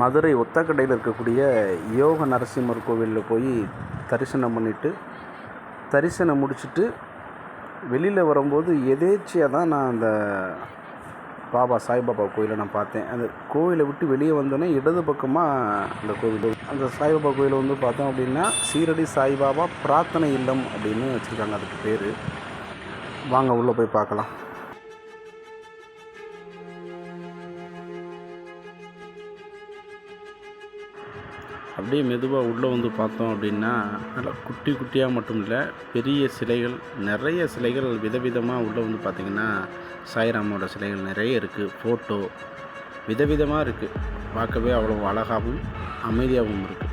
மதுரை ஒத்தக்கடையில் இருக்கக்கூடிய யோக நரசிம்மர் கோவிலில் போய் தரிசனம் பண்ணிவிட்டு தரிசனம் முடிச்சுட்டு வெளியில் வரும்போது எதேச்சியாக தான் நான் அந்த பாபா சாய்பாபா கோயிலை நான் பார்த்தேன். அந்த கோவிலை விட்டு வெளியே வந்தோடனே இடது பக்கமாக அந்த கோவில் அந்த சாய்பாபா கோயிலை வந்து பார்த்தோம் அப்படின்னா சீரடி சாய்பாபா பிரார்த்தனை இல்லம் அப்படின்னு வச்சுருக்காங்க. அதுக்கு பேர். வாங்க உள்ளே போய் பார்க்கலாம். அப்படியே மெதுவாக உள்ளே வந்து பார்த்தோம் அப்படின்னா நல்லா குட்டி குட்டியாக மட்டும் இல்லை பெரிய சிலைகள் நிறைய சிலைகள் விதவிதமாக உள்ளே வந்து பார்த்திங்கன்னா சாய்ராமோட சிலைகள் நிறைய இருக்குது ஃபோட்டோ விதவிதமாக இருக்குது பார்க்கவே அவ்வளோ அழகாகவும் அமைதியாகவும் இருக்குது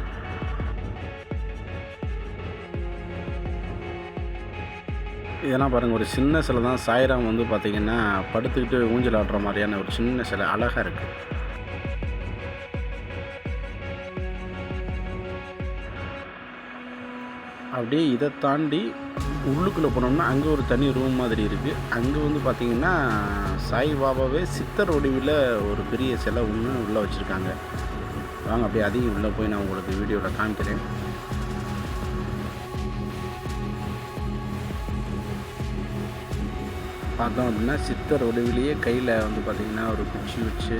இதெல்லாம் பாருங்கள் ஒரு சின்ன சிலை தான். சாய்ராம் வந்து பார்த்திங்கன்னா படுத்துக்கிட்டு ஊஞ்சல் ஆடுற மாதிரியான ஒரு சின்ன சிலை அழகாக இருக்குது அப்படியே இதை தாண்டி உள்ளுக்குள்ளே போனோம்னா அங்கே ஒரு தனி ரூம் மாதிரி இருக்குது அங்கே வந்து பார்த்திங்கன்னா சாய்பாபாவே சித்தர் வடிவில் ஒரு பெரிய சிலை ஒன்று உள்ளே வச்சுருக்காங்க. வாங்க அப்படியே அதையும் உள்ளே போய் நான் உங்களுக்கு வீடியோவில் காமிக்கிறேன். பார்த்தோம் அப்படின்னா சித்தர் வடிவிலேயே கையில் வந்து பார்த்திங்கன்னா ஒரு குச்சி வச்சு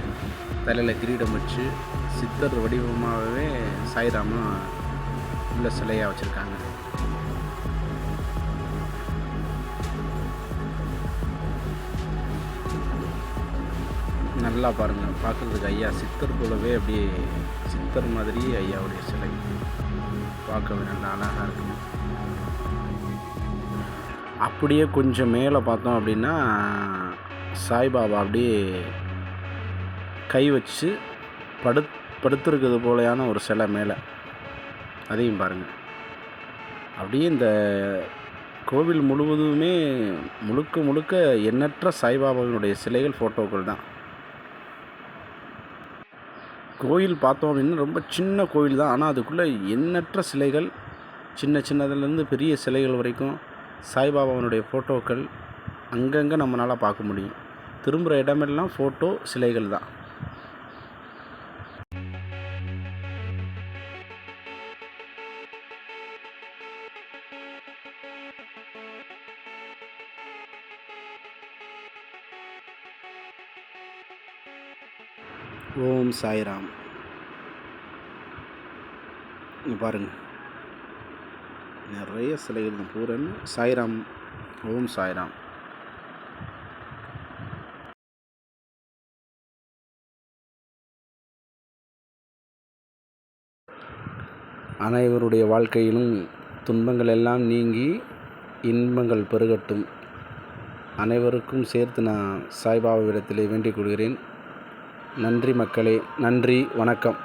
தலையில் கிரீடம் வச்சு சித்தர் வடிவமாகவே சாய்ராம உள்ள சிலையாக வச்சுருக்காங்க. நல்லா பாருங்கள் பார்க்குறதுக்கு ஐயா சித்தர் போலவே அப்படியே சித்தர் மாதிரி ஐயாவுடைய சிலை. பார்க்கவே நல்லா அழகாக இருக்கும் அப்படியே கொஞ்சம் மேலே பார்த்தோம் அப்படின்னா சாய்பாபா அப்படியே கை வச்சு படு படுத்துருக்கிறது போலையான ஒரு சிலை மேலே. அதையும் பாருங்கள் அப்படியே இந்த கோவில் முழுவதுமே முழுக்க முழுக்க எண்ணற்ற சாய்பாபாவினுடைய சிலைகள் ஃபோட்டோக்கள் தான். கோயில் பார்த்தோம் அப்படின்னா ரொம்ப சின்ன கோயில் தான். ஆனால் அதுக்குள்ளே எண்ணற்ற சிலைகள் சின்ன சின்னதுலேருந்து பெரிய சிலைகள் வரைக்கும் சாய்பாபாவனுடைய ஃபோட்டோக்கள் அங்கங்கே நம்மளால் பார்க்க முடியும். திரும்புகிற இடமெல்லாம் ஃபோட்டோ சிலைகள் தான். ஓம் சாய்ராம். பாருங்கள் நிறைய சிலைகள் தான் பூரன் சாய்ராம் ஓம் சாய்ராம். அனைவருடைய வாழ்க்கையிலும் துன்பங்கள் எல்லாம் நீங்கி இன்பங்கள் பெருகட்டும். அனைவருக்கும் சேர்த்து நான் சாய்பாபாவிடத்திலே வேண்டிக் கொள்கிறேன். நன்றி மக்களே நன்றி வணக்கம்.